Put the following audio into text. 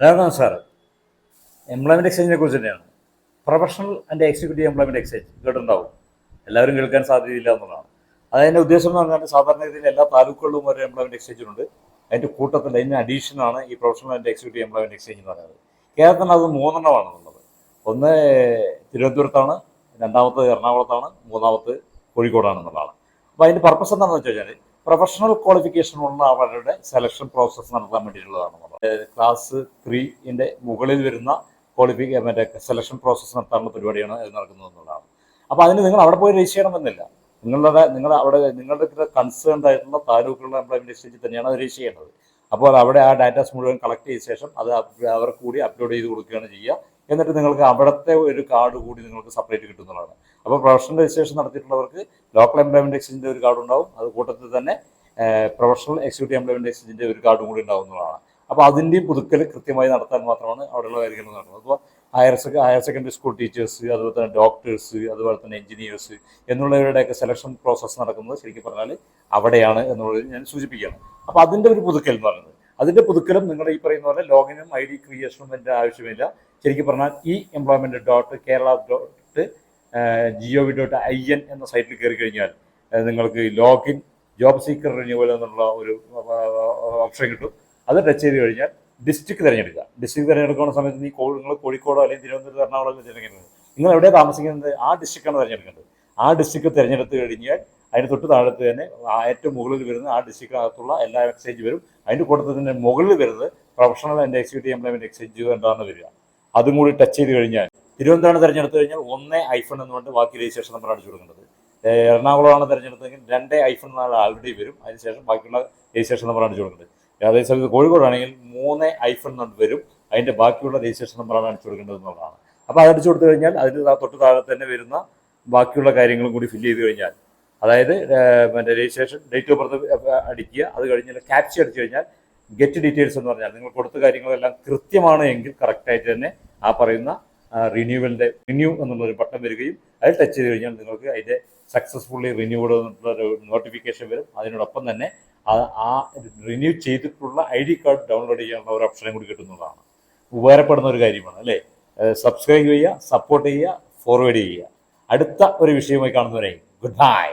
Hello നമസ്കാരം. Employment എക്സ്ചേഞ്ചിനെ കുറിച്ച് തന്നെയാണ്. Professional and executive employment exchange കേട്ടിട്ടുണ്ടാവും. എല്ലാവരും കേൾക്കാൻ സാധ്യതയില്ല എന്നുള്ളതാണ്. അതിന്റെ ഉദ്ദേശം എന്ന് പറഞ്ഞാൽ സാധാരണ രീതിയിൽ എല്ലാ താലൂക്കുകളിലും ഒരു എംപ്ലോയ്മെന്റ് എക്സ്ചേഞ്ച് ഉണ്ട്. അതിന്റെ കൂട്ടത്തിൽ അതിന് അഡീഷനാണ് ഈ professional and executive employment exchange എന്ന് പറയുന്നത്. കേരളത്തിൽ അത് മൂന്നെണ്ണമാണ് ഉള്ളത്. ഒന്ന് തിരുവനന്തപുരത്താണ് രണ്ടാമത്തത് എറണാകുളത്താണ് കോഴിക്കോടാണ് കോഴിക്കോടാണെന്നുള്ളതാണ്. അപ്പോൾ അതിന്റെ പർപ്പസ് എന്താണെന്ന് വെച്ച് കഴിഞ്ഞാൽ പ്രൊഫഷണൽ ക്വാളിഫിക്കേഷൻ ഉള്ള അവരുടെ സെലക്ഷൻ പ്രോസസ്സ് നടത്താൻ വേണ്ടിയിട്ടുള്ളതാണ് ക്ലാസ് ത്രീന്റെ മുകളിൽ വരുന്ന ക്വാളിഫിക്ക മറ്റേ സെലക്ഷൻ പ്രോസസ്സ് നടത്താനുള്ള പരിപാടിയാണ് നടക്കുന്നത് എന്നുള്ളതാണ്. അപ്പോൾ അതിന് നിങ്ങൾ അവിടെ പോയി രജിസ്റ്റർ ചെയ്യണമെന്നില്ല നിങ്ങളുടെ നിങ്ങൾ അവിടെ നിങ്ങളുടെ കൺസേൺഡ് ആയിട്ടുള്ള താലൂക്കുകളുടെ എംപ്ലോയ്മെന്റ് എക്സ്ചേഞ്ചിൽ തന്നെയാണ് അത് രജിസ്റ്റർ ചെയ്യേണ്ടത്. അപ്പോൾ അവിടെ ആ ഡാറ്റാസ് മുഴുവൻ കളക്ട് ചെയ്ത ശേഷം അത് അവർക്ക് കൂടി അപ്ലോഡ് ചെയ്ത് കൊടുക്കുകയാണ് ചെയ്യുക. എന്നിട്ട് നിങ്ങൾക്ക് അവിടുത്തെ ഒരു കാർഡ് കൂടി നിങ്ങൾക്ക് സെപ്പറേറ്റ് കിട്ടുന്നതാണ്. അപ്പോൾ പ്രൊഫഷണൽ രജിസ്ട്രേഷൻ നടത്തിയിട്ടുള്ളവർക്ക് ലോക്കൽ എംപ്ലോയ്മെന്റ് എക്സ്ചേഞ്ചിന്റെ ഒരു കാർഡ് ഉണ്ടാവും. അത് കൂട്ടത്തിൽ തന്നെ പ്രൊഫഷണൽ എക്സിക്യൂട്ടീവ് എംപ്ലോയ്മെന്റ് എക്സ്ചേഞ്ചിന്റെ ഒരു കാർഡും കൂടി ഉണ്ടാവുന്നതാണ്. അപ്പോൾ അതിന്റെയും പുതുക്കൽ കൃത്യമായി നടത്താൻ മാത്രമാണ് അവിടെയുള്ള കാര്യങ്ങൾ നടക്കുന്നത് അപ്പോൾ higher sec higher secondary school teachers അതുപോലെ തന്നെ ഡോക്ടേഴ്സ് അതുപോലെ തന്നെ എഞ്ചിനീയേഴ്സ് എന്നുള്ളവരുടെയൊക്കെ സെലക്ഷൻ പ്രോസസ്സ് നടക്കുന്നത് ശരിക്കും പറഞ്ഞാൽ അവിടെയാണ് എന്നുള്ളത് ഞാൻ സൂചിപ്പിക്കുകയാണ്. അപ്പോൾ അതിന്റെ ഒരു പുതുക്കൽ എന്ന് പറയുന്നത്. അതിന്റെ പുതുക്കലും നിങ്ങളുടെ ഈ പറയുന്ന പോലെ ലോഗിനും ഐ ഡി ക്രിയേഷനും എന്റെ ആവശ്യമില്ല. ശരിക്കും പറഞ്ഞാൽ ഈ employment dot Kerala dot GO V dot I N എന്ന സൈറ്റിൽ കയറി കഴിഞ്ഞാൽ നിങ്ങൾക്ക് ലോഗിൻ ജോബ് സീക്കർ റിന്യൂവൽ എന്നുള്ള ഒരു ഓപ്ഷൻ കിട്ടും. അത് ടച്ച് ചെയ്ത് കഴിഞ്ഞാൽ ഡിസ്ട്രിക്ട് തിരഞ്ഞെടുക്കുക. ഡിസ്ട്രിക്ട് തിരഞ്ഞെടുക്കുന്ന സമയത്ത് നീ നിങ്ങൾ കോഴിക്കോടോ അല്ലെങ്കിൽ തിരുവനന്തപുരം എറണാകുളം തിരഞ്ഞെടുക്കുന്നത്. നിങ്ങൾ എവിടെ താമസിക്കുന്നത്? ആ ഡിസ്ട്രിക്റ്റാണ് തിരഞ്ഞെടുക്കേണ്ടത്. ആ ഡിസ്ട്രിക്ട് തിരഞ്ഞെടുത്ത് കഴിഞ്ഞാൽ അതിന് തൊട്ട് താഴത്ത് തന്നെ ഏറ്റവും മുകളിൽ വരുന്ന ആ ഡിസ്ട്രിക്റ്റിനകത്തുള്ള എല്ലാ എക്സ്ചേഞ്ച് വരും. അതിന്റെ കൂട്ടത്തിൽ തന്നെ മുകളിൽ വരുന്നത് professional and executive employment exchange എന്താണെന്ന് വരിക. അതും കൂടി ടച്ച് ചെയ്ത് കഴിഞ്ഞാൽ തിരുവനന്തപുരം തിരഞ്ഞെടുത്ത് കഴിഞ്ഞാൽ ഒന്നേ ഐഫൺ എന്ന് പറഞ്ഞിട്ട് ബാക്കി രജിസ്ട്രേഷൻ നമ്പർ അടിച്ചു കൊടുക്കേണ്ടത്. എറണാകുളമാണ് തിരഞ്ഞെടുത്തതെങ്കിൽ രണ്ടേ ഐഫൺ എന്നുള്ള ആൾറെഡി വരും. അതിനുശേഷം ബാക്കിയുള്ള രജിസ്ട്രേഷൻ നമ്പർ അടിച്ചു കൊടുക്കേണ്ടത്. അതേ സമയത്ത് കോഴിക്കോടാണെങ്കിൽ മൂന്ന് ഐഫൺ നമ്പർ വരും. അതിന്റെ ബാക്കിയുള്ള രജിസ്ട്രേഷൻ നമ്പറാണ് അടിച്ചു കൊടുക്കേണ്ടത് എന്നുള്ളതാണ്. അപ്പോൾ അത് അടിച്ചു കൊടുത്തു കഴിഞ്ഞാൽ അതിന്റെ തൊട്ട് താഴെ തന്നെ വരുന്ന ബാക്കിയുള്ള കാര്യങ്ങളും കൂടി ഫില്ല് ചെയ്ത് കഴിഞ്ഞാൽ അതായത് മറ്റേ രജിസ്ട്രേഷൻ ഡേറ്റ് ഓഫ് ബർത്ത് അടിക്കുക. അത് കഴിഞ്ഞാൽ ക്യാപ്ചർ അടിച്ചു കഴിഞ്ഞാൽ ഗെറ്റ് ഡീറ്റെയിൽസ് എന്ന് പറഞ്ഞാൽ നിങ്ങൾ കൊടുത്ത കാര്യങ്ങളെല്ലാം കൃത്യമാണ് എങ്കിൽ കറക്റ്റായിട്ട് തന്നെ ആ പറയുന്ന റിന്യൂവലിന്റെ റിന്യൂ എന്നുള്ളൊരു ബട്ടൺ വരികയും അതിൽ ടച്ച് ചെയ്ത് കഴിഞ്ഞാൽ നിങ്ങൾക്ക് അതിന്റെ സക്സസ്ഫുള്ളി റിന്യൂഡ് എന്നുള്ള നോട്ടിഫിക്കേഷൻ വരും. അതിനോടൊപ്പം തന്നെ ആ റിന്യൂ ചെയ്തിട്ടുള്ള ഐ ഡി കാർഡ് ഡൗൺലോഡ് ചെയ്യാനുള്ള ഒരു ഓപ്ഷനും കൂടി കിട്ടുന്നതാണ്. ഉപകാരപ്പെടുന്ന ഒരു കാര്യമാണ് അല്ലേ? സബ്സ്ക്രൈബ് ചെയ്യുക സപ്പോർട്ട് ചെയ്യുക ഫോർവേഡ് ചെയ്യുക. അടുത്ത ഒരു വിഷയമായി കാണുന്നവരെ ഗുഡ് ബൈ